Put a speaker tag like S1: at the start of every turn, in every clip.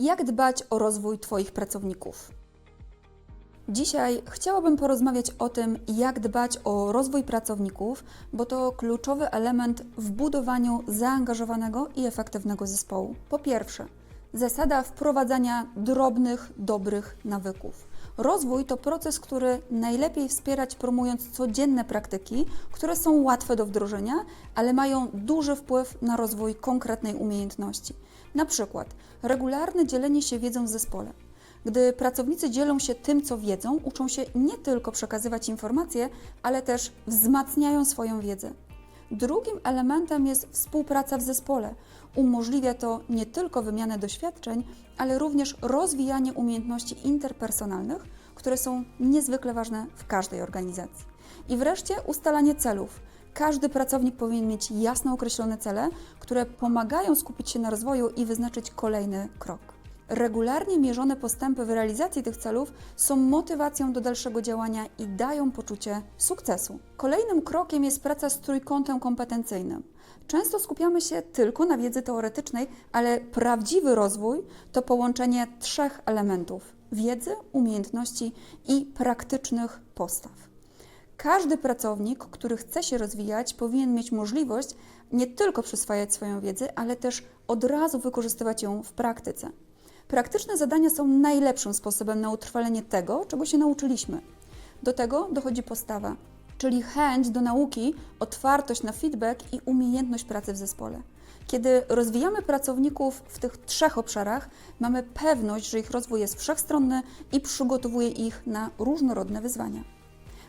S1: Jak dbać o rozwój Twoich pracowników? Dzisiaj chciałabym porozmawiać o tym, jak dbać o rozwój pracowników, bo to kluczowy element w budowaniu zaangażowanego i efektywnego zespołu. Po pierwsze, zasada wprowadzania drobnych, dobrych nawyków. Rozwój to proces, który najlepiej wspierać promując codzienne praktyki, które są łatwe do wdrożenia, ale mają duży wpływ na rozwój konkretnej umiejętności. Na przykład regularne dzielenie się wiedzą w zespole. Gdy pracownicy dzielą się tym, co wiedzą, uczą się nie tylko przekazywać informacje, ale też wzmacniają swoją wiedzę. Drugim elementem jest współpraca w zespole. Umożliwia to nie tylko wymianę doświadczeń, ale również rozwijanie umiejętności interpersonalnych, które są niezwykle ważne w każdej organizacji. I wreszcie ustalanie celów. Każdy pracownik powinien mieć jasno określone cele, które pomagają skupić się na rozwoju i wyznaczyć kolejny krok. Regularnie mierzone postępy w realizacji tych celów są motywacją do dalszego działania i dają poczucie sukcesu. Kolejnym krokiem jest praca z trójkątem kompetencyjnym. Często skupiamy się tylko na wiedzy teoretycznej, ale prawdziwy rozwój to połączenie trzech elementów: wiedzy, umiejętności i praktycznych postaw. Każdy pracownik, który chce się rozwijać, powinien mieć możliwość nie tylko przyswajać swoją wiedzę, ale też od razu wykorzystywać ją w praktyce. Praktyczne zadania są najlepszym sposobem na utrwalenie tego, czego się nauczyliśmy. Do tego dochodzi postawa, czyli chęć do nauki, otwartość na feedback i umiejętność pracy w zespole. Kiedy rozwijamy pracowników w tych trzech obszarach, mamy pewność, że ich rozwój jest wszechstronny i przygotowuje ich na różnorodne wyzwania.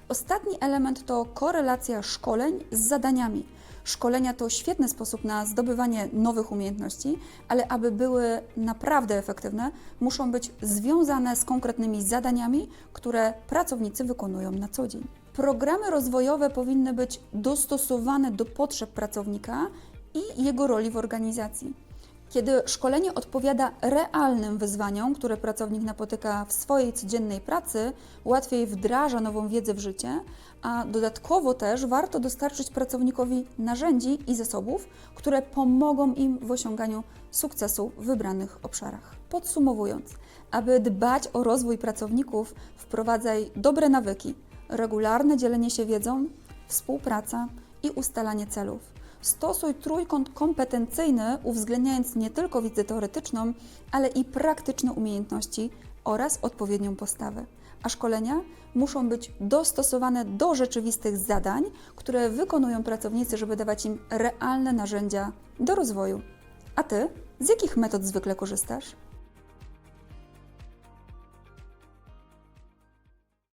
S1: Ostatni element to korelacja szkoleń z zadaniami. Szkolenia to świetny sposób na zdobywanie nowych umiejętności, ale aby były naprawdę efektywne, muszą być związane z konkretnymi zadaniami, które pracownicy wykonują na co dzień. Programy rozwojowe powinny być dostosowane do potrzeb pracownika i jego roli w organizacji. Kiedy szkolenie odpowiada realnym wyzwaniom, które pracownik napotyka w swojej codziennej pracy, łatwiej wdraża nową wiedzę w życie, a dodatkowo też warto dostarczyć pracownikowi narzędzi i zasobów, które pomogą im w osiąganiu sukcesu w wybranych obszarach. Podsumowując, aby dbać o rozwój pracowników, wprowadzaj dobre nawyki, regularne dzielenie się wiedzą, współpraca i ustalanie celów. Stosuj trójkąt kompetencyjny, uwzględniając nie tylko wiedzę teoretyczną, ale i praktyczne umiejętności oraz odpowiednią postawę. A szkolenia muszą być dostosowane do rzeczywistych zadań, które wykonują pracownicy, żeby dawać im realne narzędzia do rozwoju. A ty z jakich metod zwykle korzystasz?